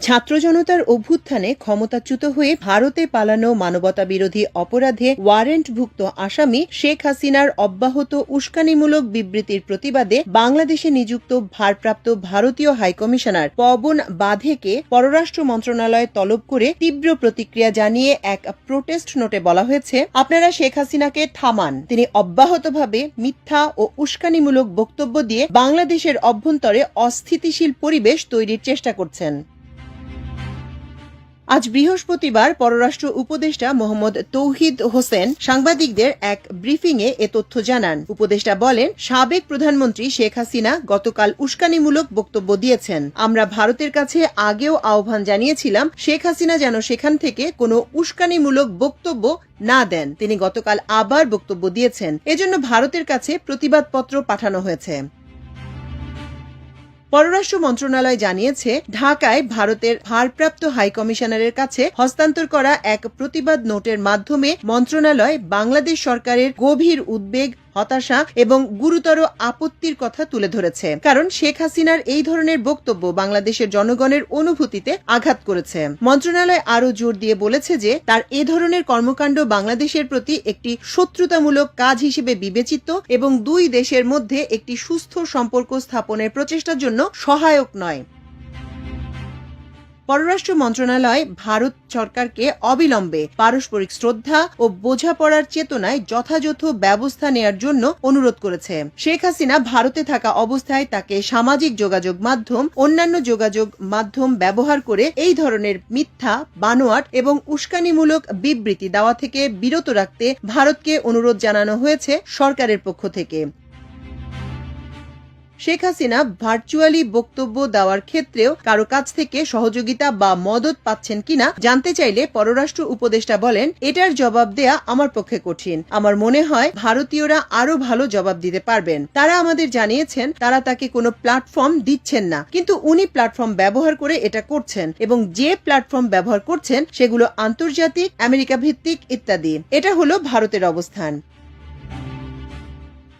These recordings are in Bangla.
ছাত্র জনতার অভ্যুত্থানে ক্ষমতাচ্যুত হয়ে ভারতে পালানো মানবতা বিরোধী অপরাধে ওয়ারেন্টভুক্ত আসামি শেখ হাসিনার অব্যাহত উস্কানিমূলক বিবৃতির প্রতিবাদে বাংলাদেশে নিযুক্ত ভারপ্রাপ্ত ভারতীয় হাইকমিশনার পবন বাধেকে পররাষ্ট্র মন্ত্রণালয় তলব করে তীব্র প্রতিক্রিয়া জানিয়ে এক প্রোটেস্ট নোটে বলা হয়েছে, আপনারা শেখ হাসিনাকে থামান। তিনি অব্যাহতভাবে মিথ্যা ও উস্কানিমূলক বক্তব্য দিয়ে বাংলাদেশের অভ্যন্তরে অস্থিতিশীল পরিবেশ তৈরির চেষ্টা করছেন। আজ বৃহস্পতিবার পররাষ্ট্র উপদেষ্টা মোহাম্মদ তৌহিদ হোসেন সাংবাদিকদের এক ব্রিফিংয়ে এ তথ্য জানান। উপদেষ্টা বলেন, সাবেক প্রধানমন্ত্রী শেখ হাসিনা গতকাল উস্কানিমূলক বক্তব্য দিয়েছেন। আমরা ভারতের কাছে আগেও আহ্বান জানিয়েছিলাম, শেখ হাসিনা যেন সেখান থেকে কোনো উস্কানিমূলক বক্তব্য না দেন। তিনি গতকাল আবার বক্তব্য দিয়েছেন। এজন্য ভারতের কাছে প্রতিবাদপত্র পাঠানো হয়েছে। পররাষ্ট্র মন্ত্রণালয় জানিয়েছে, ঢাকায় ভারতের ভারপ্রাপ্ত হাইকমিশনারের কাছে হস্তান্তর করা এক প্রতিবাদ নোটের মাধ্যমে মন্ত্রণালয় বাংলাদেশ সরকারের গভীর উদ্বেগ হতাশা এবং গুরুতর আপত্তির কথা তুলে ধরেছে। কারণ শেখ হাসিনার এই ধরনের বক্তব্য বাংলাদেশের জনগণের অনুভূতিতে আঘাত করেছে। মন্ত্রণালয় আরও জোর দিয়ে বলেছে যে, তার এ ধরনের কর্মকাণ্ড বাংলাদেশের প্রতি একটি শত্রুতামূলক কাজ হিসেবে বিবেচিত এবং দুই দেশের মধ্যে একটি সুস্থ সম্পর্ক স্থাপনের প্রচেষ্টার জন্য সহায়ক নয়। পররাষ্ট্র মন্ত্রণালয়, ভারত সরকারকে অবিলম্বে পারস্পরিক শ্রদ্ধা ও বোঝাপড়ার চেতনায় যথাযথ ব্যবস্থা নেয়ার জন্য অনুরোধ করেছে। শেখ হাসিনা ভারতে থাকা অবস্থায় তাকে সামাজিক যোগাযোগ মাধ্যম, অন্যান্য যোগাযোগ মাধ্যম ব্যবহার করে এই ধরনের মিথ্যা, বানোয়াট এবং উস্কানিমূলক বিবৃতি দেওয়া থেকে বিরত রাখতে ভারতকে অনুরোধ জানানো হয়েছে সরকারের পক্ষ থেকে। শেখ হাসিনা ভার্চুয়ালি বক্তব্য দেওয়ার ক্ষেত্রেও কারও কাছ থেকে সহযোগিতা বা মদত পাচ্ছেন কিনা জানতে চাইলে পররাষ্ট্র উপদেষ্টা বলেন, এটার জবাব দেয়া আমার পক্ষে কঠিন। আমার মনে হয় ভারতীয়রা আরও ভালো জবাব দিতে পারবেন। তারা আমাদের জানিয়েছেন, তারা তাকে কোনো প্ল্যাটফর্ম দিচ্ছেন না। কিন্তু উনি প্ল্যাটফর্ম ব্যবহার করে এটা করছেন এবং যে প্ল্যাটফর্ম ব্যবহার করছেন, সেগুলো আন্তর্জাতিক আমেরিকা ভিত্তিক ইত্যাদি। এটা হলো ভারতের অবস্থান।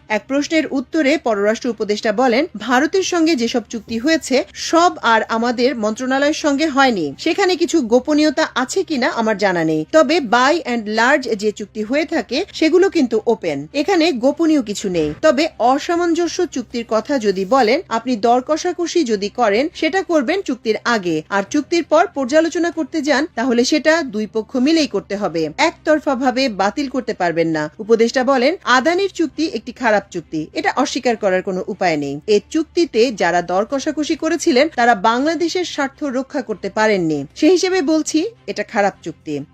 এক প্রশ্নের উত্তরে পররাষ্ট্র উপদেষ্টা বলেন, ভারতের সঙ্গে যেসব চুক্তি হয়েছে, সব আর আমাদের মন্ত্রণালয়ের সঙ্গে হয়নি। সেখানে কিছু গোপনীয়তা আছে কিনা আমার জানা নেই। তবে বাই অ্যান্ড লার্জ যে চুক্তি হয়ে থাকে, সেগুলো কিন্তু ওপেন। এখানে গোপনীয় কিছু নেই। তবে অসামঞ্জস্য চুক্তির কথা যদি বলেন, আপনি দর কষাকষি যদি করেন, সেটা করবেন চুক্তির আগে। আর চুক্তির পর পর্যালোচনা করতে যান, তাহলে সেটা দুই পক্ষ মিলেই করতে হবে। একতরফা ভাবে বাতিল করতে পারবেন না। উপদেষ্টা বলেন, আদানির চুক্তি একটি খারাপ চুক্তি। এটা অস্বীকার করার কোনো উপায় নেই। এই চুক্তিতে যারা দর কষাকষি করেছিলেন, তারা বাংলাদেশের স্বার্থ রক্ষা করতে পারেননি। সে হিসেবে বলছি, এটা খারাপ চুক্তি।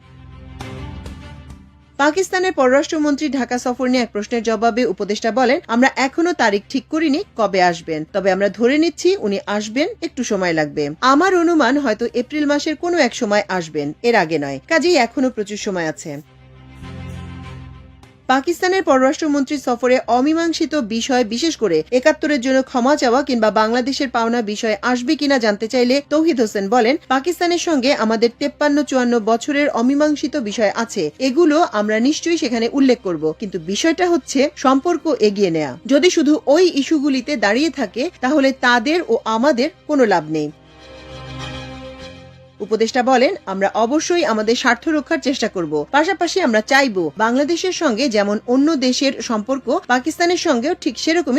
পাকিস্তানের পররাষ্ট্রমন্ত্রী ঢাকা সফর নিয়ে এক প্রশ্নের জবাবে উপদেষ্টা বলেন, আমরা এখনও তারিখ ঠিক করিনি, কবে আসবেন। তবে আমরা ধরে নিচ্ছি উনি আসবেন, একটু সময় লাগবে। আমার অনুমান হয়তো এপ্রিল মাসের কোনো এক সময় আসবেন, এর আগে নয়। কাজেই এখনও প্রচুর সময় আছে। পাকিস্তানের পররাষ্ট্রমন্ত্রী সফরে অমীমাংসিত বিষয় বিশেষ করে একাত্তরের জন্য ক্ষমা চাওয়া কিংবা বাংলাদেশের পাওনা বিষয় আসবে কিনা জানতে চাইলে তৌহিদ হোসেন বলেন, পাকিস্তানের সঙ্গে আমাদের তেপ্পান্ন চুয়ান্ন বছরের অমীমাংসিত বিষয় আছে। এগুলো আমরা নিশ্চয়ই সেখানে উল্লেখ করব। কিন্তু বিষয়টা হচ্ছে সম্পর্ক এগিয়ে নেওয়া যদি শুধু ওই ইস্যুগুলিতে দাঁড়িয়ে থাকে, তাহলে তাদের ও আমাদের কোনো লাভ নেই। উপদেষ্টা বলেন, আমরা অবশ্যই আমাদের স্বার্থ রক্ষার চেষ্টা করব। পাশাপাশি আমরা চাইব বাংলাদেশের সঙ্গে যেমন অন্য দেশের সম্পর্ক, পাকিস্তানের সঙ্গেও ঠিক সেরকমই